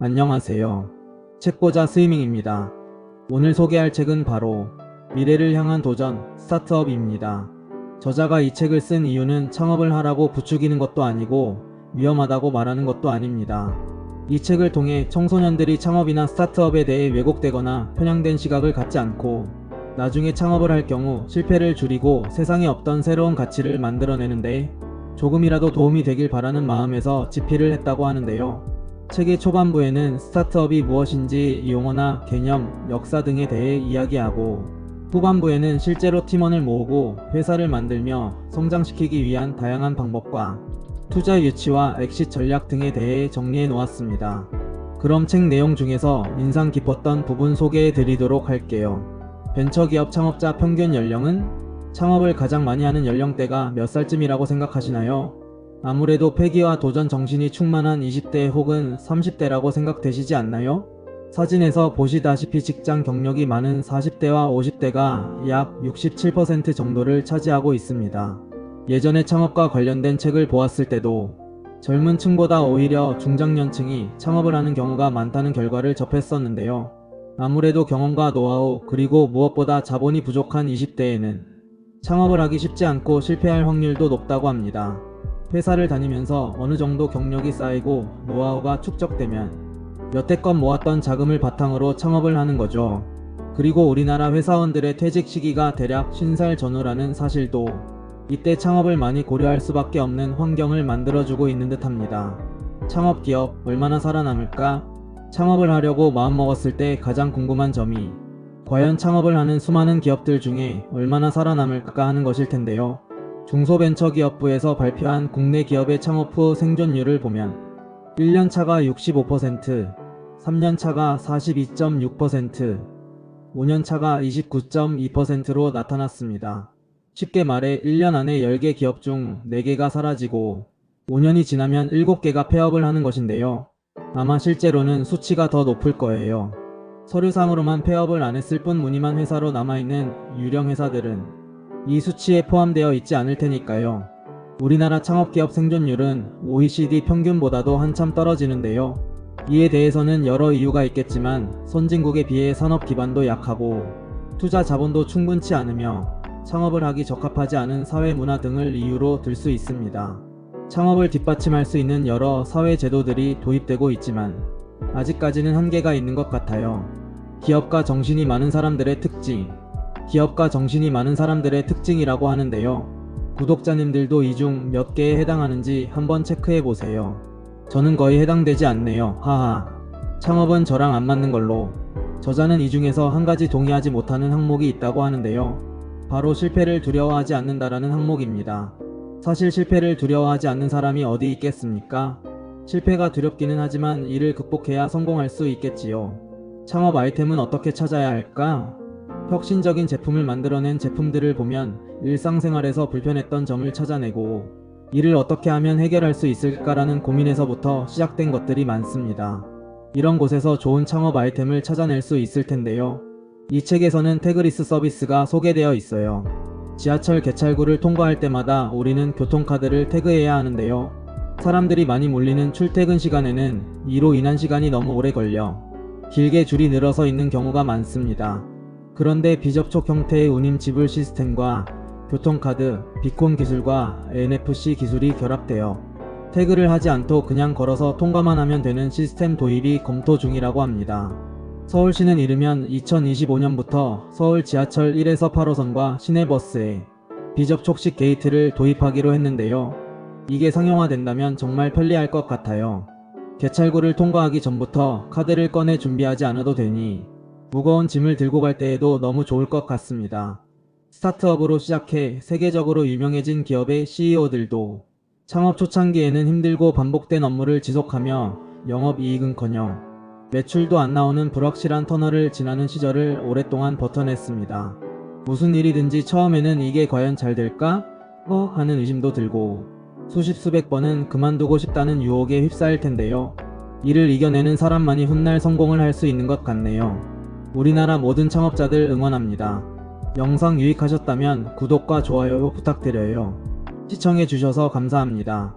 안녕하세요. 책보자 스위밍입니다. 오늘 소개할 책은 바로 미래를 향한 도전 스타트업입니다. 저자가 이 책을 쓴 이유는 창업을 하라고 부추기는 것도 아니고 위험하다고 말하는 것도 아닙니다. 이 책을 통해 청소년들이 창업이나 스타트업에 대해 왜곡되거나 편향된 시각을 갖지 않고 나중에 창업을 할 경우 실패를 줄이고 세상에 없던 새로운 가치를 만들어내는데 조금이라도 도움이 되길 바라는 마음에서 집필을 했다고 하는데요. 책의 초반부에는 스타트업이 무엇인지 용어나 개념, 역사 등에 대해 이야기하고 후반부에는 실제로 팀원을 모으고 회사를 만들며 성장시키기 위한 다양한 방법과 투자 유치와 엑시 전략 등에 대해 정리해 놓았습니다. 그럼 책 내용 중에서 인상 깊었던 부분 소개해 드리도록 할게요. 벤처기업 창업자 평균 연령은 창업을 가장 많이 하는 연령대가 몇 살쯤이라고 생각하시나요? 아무래도 패기와 도전 정신이 충만한 20대 혹은 30대라고 생각되시지 않나요? 사진에서 보시다시피 직장 경력이 많은 40대와 50대가 약 67% 정도를 차지하고 있습니다. 예전에 창업과 관련된 책을 보았을 때도 젊은 층보다 오히려 중장년층이 창업을 하는 경우가 많다는 결과를 접했었는데요. 아무래도 경험과 노하우 그리고 무엇보다 자본이 부족한 20대에는 창업을 하기 쉽지 않고 실패할 확률도 높다고 합니다. 회사를 다니면서 어느 정도 경력이 쌓이고 노하우가 축적되면 여태껏 모았던 자금을 바탕으로 창업을 하는 거죠. 그리고 우리나라 회사원들의 퇴직 시기가 대략 50살 전후라는 사실도 이때 창업을 많이 고려할 수밖에 없는 환경을 만들어주고 있는 듯 합니다. 창업 기업 얼마나 살아남을까? 창업을 하려고 마음먹었을 때 가장 궁금한 점이 과연 창업을 하는 수많은 기업들 중에 얼마나 살아남을까 하는 것일 텐데요. 중소벤처기업부에서 발표한 국내 기업의 창업 후 생존율을 보면 1년 차가 65%, 3년 차가 42.6%, 5년 차가 29.2%로 나타났습니다. 쉽게 말해 1년 안에 10개 기업 중 4개가 사라지고 5년이 지나면 7개가 폐업을 하는 것인데요. 아마 실제로는 수치가 더 높을 거예요. 서류상으로만 폐업을 안 했을 뿐 무늬만 회사로 남아있는 유령 회사들은 이 수치에 포함되어 있지 않을 테니까요. 우리나라 창업기업 생존율은 OECD 평균보다도 한참 떨어지는데요. 이에 대해서는 여러 이유가 있겠지만 선진국에 비해 산업 기반도 약하고 투자 자본도 충분치 않으며 창업을 하기 적합하지 않은 사회 문화 등을 이유로 들 수 있습니다. 창업을 뒷받침할 수 있는 여러 사회 제도들이 도입되고 있지만 아직까지는 한계가 있는 것 같아요. 기업가 정신이 많은 사람들의 특징, 기업가 정신이 많은 사람들의 특징이라고 하는데요. 구독자님들도 이 중 몇 개에 해당하는지 한번 체크해 보세요. 저는 거의 해당되지 않네요. 하하. 창업은 저랑 안 맞는 걸로. 저자는 이 중에서 한 가지 동의하지 못하는 항목이 있다고 하는데요. 바로 실패를 두려워하지 않는다라는 항목입니다. 사실 실패를 두려워하지 않는 사람이 어디 있겠습니까? 실패가 두렵기는 하지만 이를 극복해야 성공할 수 있겠지요. 창업 아이템은 어떻게 찾아야 할까? 혁신적인 제품을 만들어낸 제품들을 보면 일상생활에서 불편했던 점을 찾아내고 이를 어떻게 하면 해결할 수 있을까라는 고민에서부터 시작된 것들이 많습니다. 이런 곳에서 좋은 창업 아이템을 찾아낼 수 있을 텐데요. 이 책에서는 태그리스 서비스가 소개되어 있어요. 지하철 개찰구를 통과할 때마다 우리는 교통카드를 태그해야 하는데요. 사람들이 많이 몰리는 출퇴근 시간에는 이로 인한 시간이 너무 오래 걸려 길게 줄이 늘어서 있는 경우가 많습니다. 그런데 비접촉 형태의 운임 지불 시스템과 교통카드, 비콘 기술과 NFC 기술이 결합되어 태그를 하지 않고 그냥 걸어서 통과만 하면 되는 시스템 도입이 검토 중이라고 합니다. 서울시는 이르면 2025년부터 서울 지하철 1에서 8호선과 시내버스에 비접촉식 게이트를 도입하기로 했는데요. 이게 상용화된다면 정말 편리할 것 같아요. 개찰구를 통과하기 전부터 카드를 꺼내 준비하지 않아도 되니 무거운 짐을 들고 갈 때에도 너무 좋을 것 같습니다. 스타트업으로 시작해 세계적으로 유명해진 기업의 CEO들도 창업 초창기에는 힘들고 반복된 업무를 지속하며 영업이익은커녕 매출도 안 나오는 불확실한 터널을 지나는 시절을 오랫동안 버텨냈습니다. 무슨 일이든지 처음에는 이게 과연 잘 될까? 어? 하는 의심도 들고 수십 수백 번은 그만두고 싶다는 유혹에 휩싸일 텐데요. 이를 이겨내는 사람만이 훗날 성공을 할 수 있는 것 같네요. 우리나라 모든 창업자들 응원합니다. 영상 유익하셨다면 구독과 좋아요 부탁드려요. 시청해주셔서 감사합니다.